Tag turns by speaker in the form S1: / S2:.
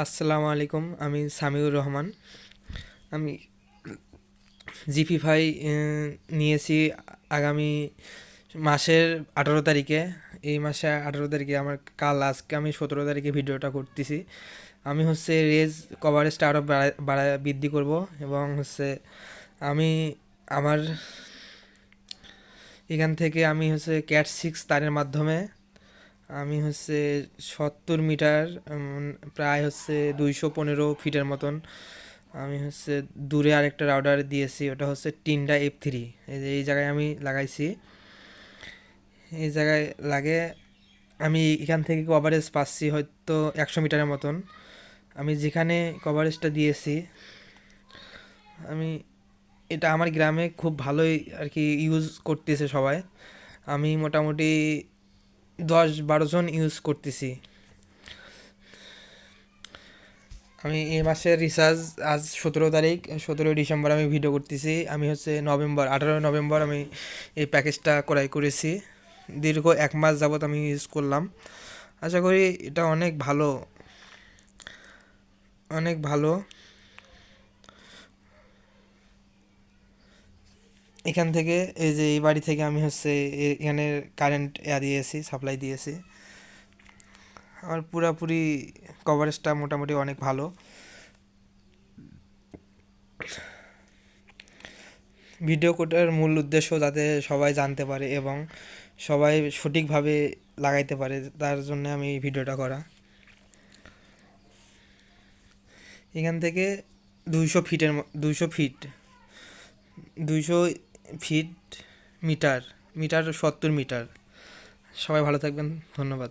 S1: আসসালামু আলাইকুম, আমি সামিউর রহমান। আমি জিপি ফাই নিয়েছি আগামী মাসের আঠারো তারিখে। এই মাসে আঠারো তারিখে আমার কাল, আজকে আমি সতেরো তারিখে ভিডিওটা করতেছি। আমি হচ্ছে রেজ কভারেজটা আরও বাড়া বাড়া, বৃদ্ধি করব এবং হচ্ছে আমি আমার এখান থেকে আমি হচ্ছে ক্যাট সিক্স তারের মাধ্যমে আমি হচ্ছে সত্তর মিটার প্রায় হচ্ছে দুইশো পনেরো ফিটের মতন। আমি হচ্ছে দূরে আরেকটা রাউডার দিয়েছি, ওটা হচ্ছে টিন্ডা এফ থ্রি এই যে, এই জায়গায় আমি লাগাইছি। এই জায়গায় লাগে, আমি এখান থেকে কভারেজ পাচ্ছি হয়তো একশো মিটারের মতন। আমি যেখানে কভারেজটা দিয়েছি, আমি, এটা আমার গ্রামে খুব ভালোই আর কি ইউজ করতেছে সবাই। আমি মোটামুটি দশ বারো জন ইউজ করতেছি। আমি এই মাসের রিচার্জ আজ সতেরো তারিখ সতেরোই ডিসেম্বর আমি ভিডিও করতেছি। আমি হচ্ছে নভেম্বর আঠারোই নভেম্বর আমি এই প্যাকেজটা ক্রয় করেছি। দীর্ঘ এক মাস যাবৎ আমি ইউজ করলাম। আশা করি এটা অনেক ভালো অনেক ভালো। এখান থেকে, এই যে এই বাড়ি থেকে আমি হচ্ছে এখানে কারেন্ট ইয়া দিয়েছি সাপ্লাই দিয়েছি। আমার পুরাপুরি কভারেজটা মোটামুটি অনেক ভালো। ভিডিও কোটার মূল উদ্দেশ্য যাতে সবাই জানতে পারে এবং সবাই সঠিকভাবে লাগাইতে পারে, তার জন্য আমি ভিডিওটা করা। এখান থেকে দুইশো ফিটের দুইশো ফিট দুইশো ফিট মিটার মিটার সত্তর মিটার সবাই ভালো থাকবেন ধন্যবাদ।